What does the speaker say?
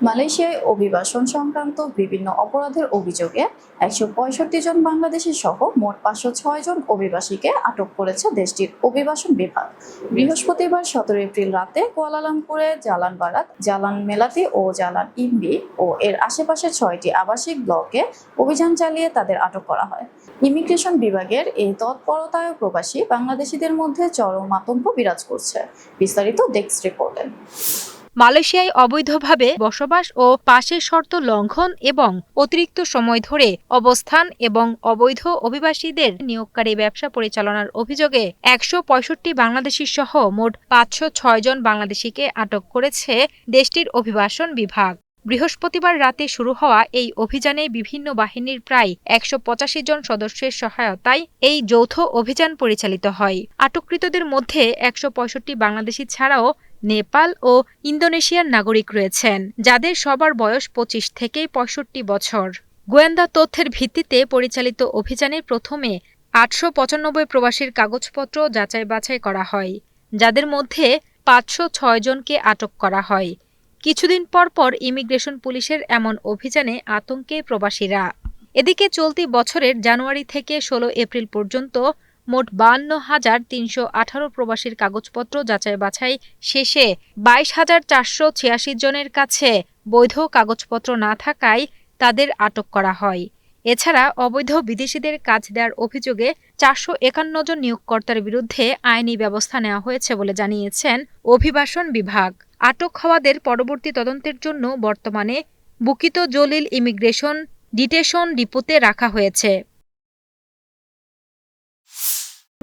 মালয়েশিয়ায় অভিবাসন সংক্রান্ত বিভিন্ন অপরাধের অভিযোগে একশো পঁয়ষট্টি জন বাংলাদেশি সহ মোট পাঁচশো ছয় জন অভিবাসীকে আটক করেছে দেশটির অভিবাসন বিভাগ। বৃহস্পতিবার সতেরো এপ্রিল রাতে কুয়ালালামপুরে জালান বারাত, জালান মেলাতি ও জালান ইম্বি ও এর আশেপাশের ছয়টি আবাসিক ব্লকে অভিযান চালিয়ে তাদের আটক করা হয়। ইমিগ্রেশন বিভাগের এই তৎপরতায় প্রবাসী বাংলাদেশিদের মধ্যে চরম আতঙ্ক বিরাজ করছে। বিস্তারিত ডেস্ক রিপোর্টে। মালয়েশিয়ায় অবৈধভাবে বসবাস ও পাশের শর্ত লঙ্ঘন এবং অতিরিক্ত সময় ধরে অবস্থান এবং অবৈধ অভিবাসীদের নিয়োগকারী ব্যবসা পরিচালনার অভিযোগে একশো পঁয়ষট্টি বাংলাদেশি সহ মোট পাঁচশো ছয় জন বাংলাদেশিকে আটক করেছে দেশটির অভিবাসন বিভাগ। বৃহস্পতিবার রাতে শুরু হওয়া এই অভিযানে বিভিন্ন বাহিনীর প্রায় একশো পঁচাশি জন সদস্যের সহায়তায় এই যৌথ অভিযান পরিচালিত হয়। আটককৃতদের মধ্যে একশো পঁয়ষট্টি বাংলাদেশি ছাড়াও নেপাল ও ইন্দোনেশিয়ার নাগরিক রয়েছেন, যাদের সবার বয়স পঁচিশ থেকে পঁয়ষট্টি বছর। গোয়েন্দা তথ্যের ভিত্তিতে পরিচালিত অভিযানে প্রথমে আটশো পঁচানব্বই প্রবাসীর কাগজপত্র যাচাই বাছাই করা হয়, যাদের মধ্যে পাঁচশো ছয় জনকে আটক করা হয়। কিছুদিন পর পর ইমিগ্রেশন পুলিশের এমন অভিযানে আতঙ্কে প্রবাসীরা। এদিকে চলতি বছরের জানুয়ারি থেকে ষোলো এপ্রিল পর্যন্ত মোট বান্ন হাজার তিনশো আঠারো প্রবাসীর কাগজপত্র যাচাই বাছাই শেষে বাইশ হাজার চারশো ছিয়াশি জনের কাছে বৈধ কাগজপত্র না থাকায় তাদের আটক করা হয়। এছাড়া অবৈধ বিদেশিদের কাজ দেওয়ার অভিযোগে চারশো একান্ন জন নিয়োগকর্তার বিরুদ্ধে আইনি ব্যবস্থা নেওয়া হয়েছে বলে জানিয়েছেন অভিবাসন বিভাগ। আটক হওয়াদের পরবর্তী তদন্তের জন্য বর্তমানে বুকিত জলিল ইমিগ্রেশন ডিটেশন ডিপোতে রাখা হয়েছে।